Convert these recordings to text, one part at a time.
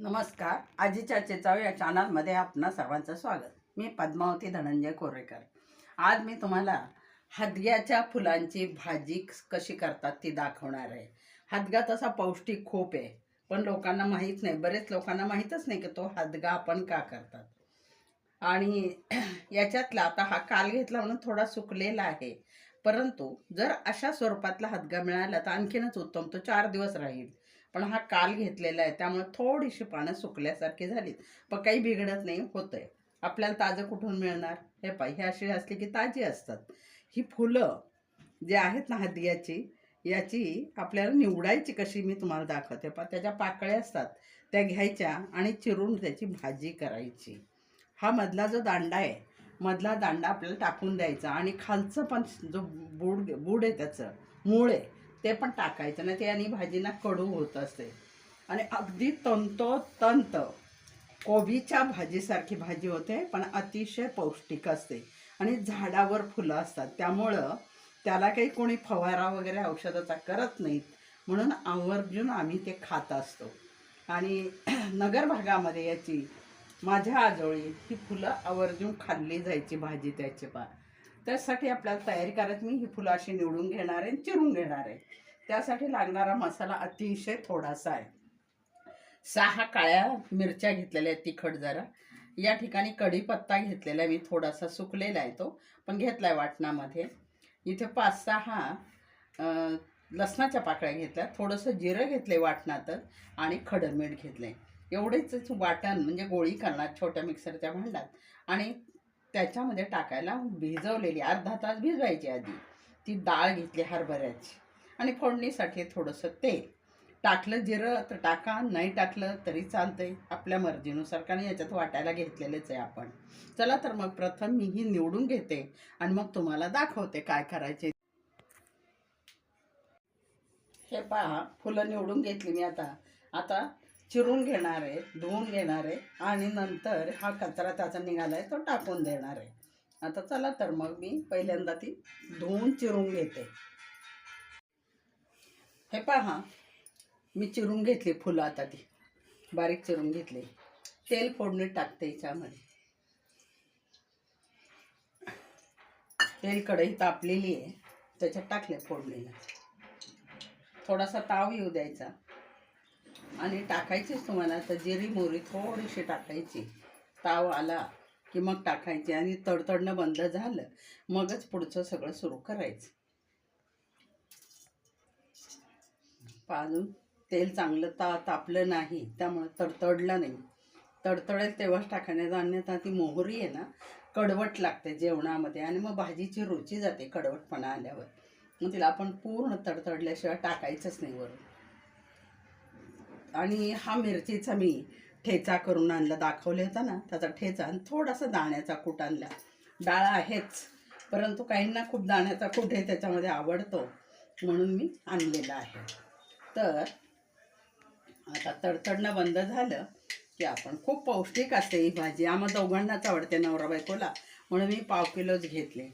नमस्कार. आजीच्या चेचाव या चॅनलमध्ये आपणा सर्वांचं स्वागत. मी पद्मावती धनंजय कोरेकर. आज मी तुम्हाला हदग्याच्या फुलांची भाजी कशी करतात ती दाखवणार आहे. हदगा तसा पौष्टिक खूप आहे. पण लोकांना माहीत नाही. बरेच लोकांना माहीतच नाही की तो हदगा आपण का करतात. आणि याच्यातला आता हा काल घेतला म्हणून थोडा सुकलेला आहे. परंतु जर अशा स्वरूपातला हदगा मिळाला तर आणखीनच उत्तम. तो चार दिवस राहील. पण हा काल घेतलेला आहे त्यामुळे थोडीशी पानं सुकल्यासारखी झालीत. पण काही बिघडत नाही होतंय. आपल्याला ताजं कुठून मिळणार? हे पाय हे अशी असली की ताजी असतात. ही फुलं जे आहेत ना हदियाची याची आपल्याला निवडायची कशी मी तुम्हाला दाखवते. पण त्याच्या पाकळ्या असतात. त्या घ्यायच्या आणि चिरून त्याची भाजी करायची. हा मधला जो दांडा आहे मधला दांडा आपल्याला टाकून द्यायचा आणि खालचं पण जो बूड बूड आहे त्याचं मूळ आहे ते पण टाकायचं ना ते आणि भाजीना कडू होत असते. आणि अगदी तंतोतंत कोबीच्या भाजीसारखी भाजी होते पण अतिशय पौष्टिक असते. आणि झाडावर फुलं असतात त्यामुळं त्याला काही कोणी फवारा वगैरे औषधाचा करत नाहीत. म्हणून आवर्जून आम्ही ते खात असतो. आणि नगर भागामध्ये याची माझ्या आजोळी ही फुलं आवर्जून खाल्ली जायची भाजी त्याची पा त्यासाठी आपल्याला तयारी करायची. मी ही फुलं अशी निवडून घेणार आहे चिरून घेणार आहे. त्यासाठी लागणारा मसाला अतिशय थोडासा आहे. सहा काळ्या मिरच्या घेतलेल्या आहेत तिखट जरा. या ठिकाणी कढीपत्ता घेतलेला आहे. मी थोडासा सुकलेला आहे तो पण घेतला आहे वाटणामध्ये. इथे पाच सहा लसणाच्या पाकळ्या घेतल्या. थोडंसं जिरं घेतलं आहे वाटणातच आणि खडं मीठ घेतले एवढेच वाटण म्हणजे गोळी करणार छोट्या मिक्सरच्या भांड्यात. आणि त्याच्यामध्ये टाकायला भिजवलेली अर्धा तास भिजवायची आधी. ती डाळ घेतली हरभऱ्याची. आणि फोडणीसाठी थोडंसं तेल. टाकलं जिरं तर टाका नाही टाकलं तरी चालतंय. आपल्या मर्जीनुसार कारण याच्यात वाटायला घेतलेलेच आहे आपण. चला तर मग प्रथम मी ही निवडून घेते आणि मग तुम्हाला दाखवते काय करायचे. हे पहा फुलं निवडून घेतली मी आता. आता चिरून घेणार आहे धुवून घेणार आहे आणि नंतर हा कचरा त्याचा निघाला आहे तो टाकून देणार आहे. आता चला तर मग मी पहिल्यांदा ती धुवून चिरून घेते. हे पहा मी चिरून घेतली फुलं आता ती. बारीक चिरून घेतली. तेल फोडणी टाकते याच्यामध्ये तेल कढई तापलेली आहे त्याच्यात टाकले फोडणीला. थोडासा ताव येऊ द्यायचा. आणि टाकायचीच तुम्हाला. तर जिरी मोरी थोडीशी टाकायची. ताव आला की मग टाकायची आणि तडतडणं बंद झालं मगच पुढचं सगळं सुरू करायचं. पाजून तेल चांगलं ता तापलं नाही त्यामुळे तडतडलं नाही. तडतडेल तेव्हाच टाकायचं अन्यथा ती मोहरी आहे ना कडवट लागते जेवणामध्ये आणि मग भाजीची रुची जाते कडवटपणा आल्यावर. मग तिला आपण पूर्ण तडतडल्याशिवाय टाकायचंच नाही वरून. आणि हा मिरचीचा मी ठेचा करून आणला दाखवले होता ना त्याचा ठेचा आणि थोडासा दाण्याचा कूट आणला. डाळ आहेच परंतु काहींना खूप दाण्याचा कूट हे त्याच्यामध्ये आवडतो म्हणून मी आणलेला आहे. तर आता तडतडणं बंद झालं की आपण खूप पौष्टिक असते ही भाजी. आम्हा दोघांनाच आवडते नवरा बायकोला म्हणून मी पाव किलोच घेतले.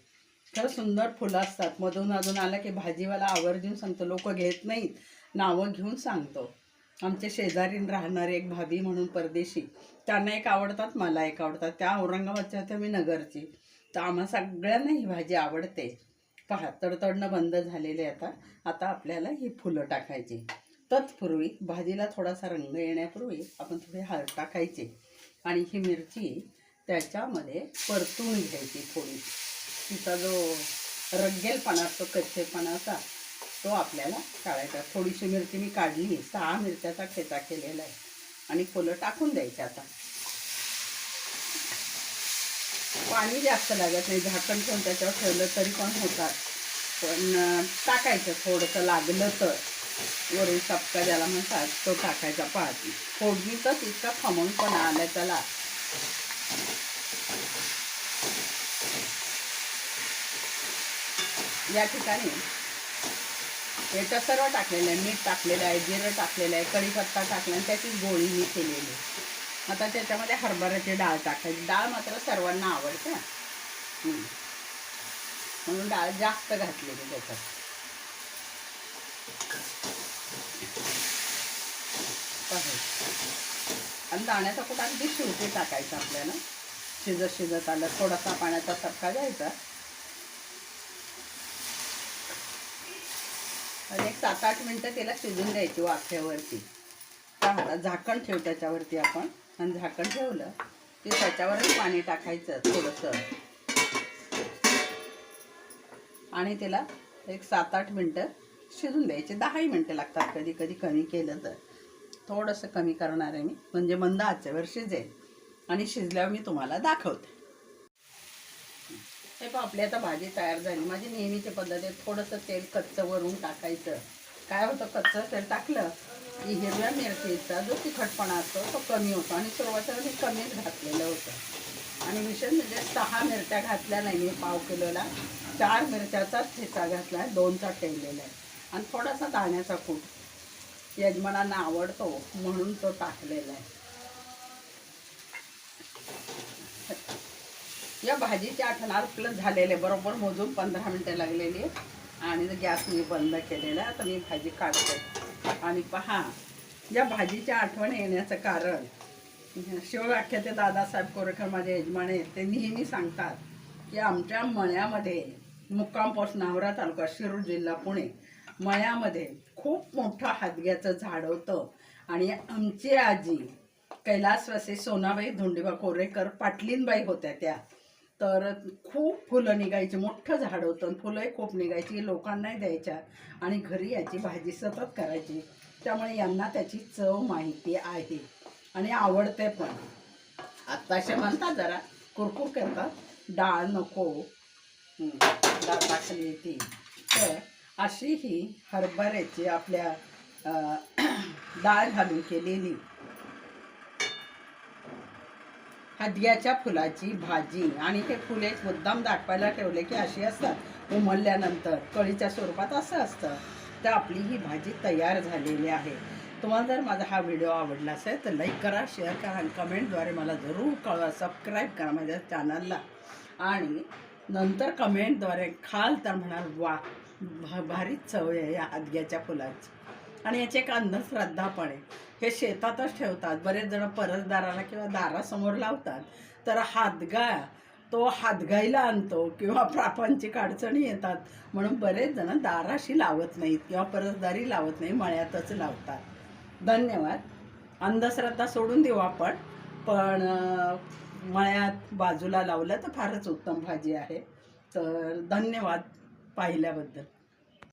तर सुंदर फुलं असतात. मधून अजून आलं की भाजीवाला आवर्जून सांगतो लोक घेत नाहीत नावं घेऊन सांगतो. आमचे शेजारीन राहणारे एक भाभी म्हणून परदेशी. त्यांना एक आवडतात मला एक आवडतात. त्या औरंगाबादच्या होत्या मी नगरची. तर आम्हा सगळ्यांना ही भाजी आवडते. पहा तडतडणं बंद झालेले आता. आता आपल्याला ही फुलं टाकायची. तत्पूर्वी भाजीला थोडासा रंग येण्यापूर्वी आपण थोडी हळद टाकायची आणि ही मिरची त्याच्यामध्ये परतून घ्यायची थोडी. तिचा जो रग्गेलपणा असतो कच्चेपणाचा तो आपल्याला काढायचा. थोडीशी मिरची मी काढली. सहा मिरच्याचा ठेचा केलेला आहे. आणि फुलं टाकून द्यायची आता. पाणी जास्त लागत नाही. झाकण पण त्याच्यावर ठेवलं तरी पण होतात. पण टाकायचं. थोडंसं लागलं तर. वरून चपका ज्याला म्हणतात तो टाकायचा पाहती फोडणीतच इतका पण आला त्याला. या ठिकाणी याच्यात सर्व टाकलेलं आहे मीठ टाकलेलं आहे जिरं टाकलेलं आहे कढीपत्ता टाकला आणि त्याची गोळी मी केलेली आहे. आता त्याच्यामध्ये हरभऱ्याची डाळ टाकायची. डाळ मात्र सर्वांना आवडते. म्हणून डाळ जास्त घातलेली त्याच्यात. आणि दाण्याचा कुठं अगदी शेवटी टाकायचा आपल्याला. शिजत शिजत आलं थोडासा पाण्याचा सरका द्यायचा. आणि एक सात आठ मिनटं त्याला शिजून द्यायची वाफ्यावरती आता झाकण ठेव त्याच्यावरती आपण. आणि झाकण ठेवलं की त्याच्यावरच पाणी टाकायचं थोडंसं. आणि त्याला एक सात आठ मिनटं शिजून द्यायचे. दहाही मिनटं लागतात कधी कधी कमी केलं तर. थोडंसं कमी करणार आहे मी. म्हणजे मंद आचेवर शिजेल. आणि शिजल्यावर मी तुम्हाला दाखवते. हे पण आपली आता भाजी तयार झाली. माझी नेहमीची पद्धत आहे थोडंसं तेल कच्चं वरून टाकायचं. काय होतं कच्चं तेल टाकलं की हिरव्या मिरचीचा जो तिखटपणा असतो तो कमी होतो. आणि सुरुवातीला मी कमीच घातलेलं होतं. आणि विशेष म्हणजे सहा मिरच्या घातल्या नाही मी पाव किलोला. चार मिरच्याचाच ठेचा घातला आहे दोनचा ठेवलेला आहे. आणि थोडासा दाण्याचा कूट. यजमानांना आवडतो म्हणून तो टाकलेला आहे. या भाजीच्या आठवण प्लस झालेले बरोबर मोजून पंधरा मिनटं लागलेली आणि गॅस मी बंद केलेला आता मी भाजी काढते. आणि पहा या भाजीच्या आठवण येण्याचं कारण. शिवव्याख्याते दादासाहेब कोरेकर माझे यजमान आहेत ते नेहमी सांगतात की आमच्या मळ्यामध्ये मुक्कामपोस्ट नावरा तालुका शिरूर जिल्हा पुणे मळ्यामध्ये खूप मोठं हादग्याचं झाड होतं. आणि आमची आजी कैलासवासी सोनाबाई धोंडीबा कोरेकर पाटलीनबाई होत्या त्या. तर खूप फुलं निघायची मोठं झाड होतं फुलंही खूप निघायची लोकांनाही द्यायच्या आणि घरी याची भाजी सतत करायची. त्यामुळे यांना त्याची चव माहिती आहे आणि आवडते पण. आत्ताशे म्हणतात जरा कुरकुर करतात डाळ नको. डाळ टाकली ती. तर अशी ही हरभऱ्याची आपल्या डाळ घालून केलेली. हदग्याच्या फुलाची भाजी. आणि ते फुले मुद्दाम दाखवायला ठेवले की अशी असतात. उमलल्यानंतर कळीच्या स्वरूपात असं असतं. तर आपली ही भाजी तयार झालेली आहे. तुम्हाला जर माझा हा व्हिडिओ आवडला असेल तर लाईक करा शेअर करा आणि कमेंटद्वारे मला जरूर कळवा. सबस्क्राईब करा माझ्या चॅनलला. आणि नंतर कमेंटद्वारे खाल तर म्हणाल वा भा भारीच चव आहे या आदग्याच्या फुलाची. आणि याची एक अंधश्रद्धा पण आहे. हे शेतातच ठेवतात. बरेच जण परसदाराला किंवा दारासमोर लावतात. तर हातगा तो हातगाईला आणतो किंवा प्रापांचिक अडचणी येतात. म्हणून बरेच जण दाराशी लावत नाहीत किंवा परसदारी लावत नाही मळ्यातच लावतात. धन्यवाद. अंधश्रद्धा सोडून देऊ आपण. पण मळ्यात बाजूला लावलं तर फारच उत्तम भाजी आहे. तर धन्यवाद पाहिल्याबद्दल.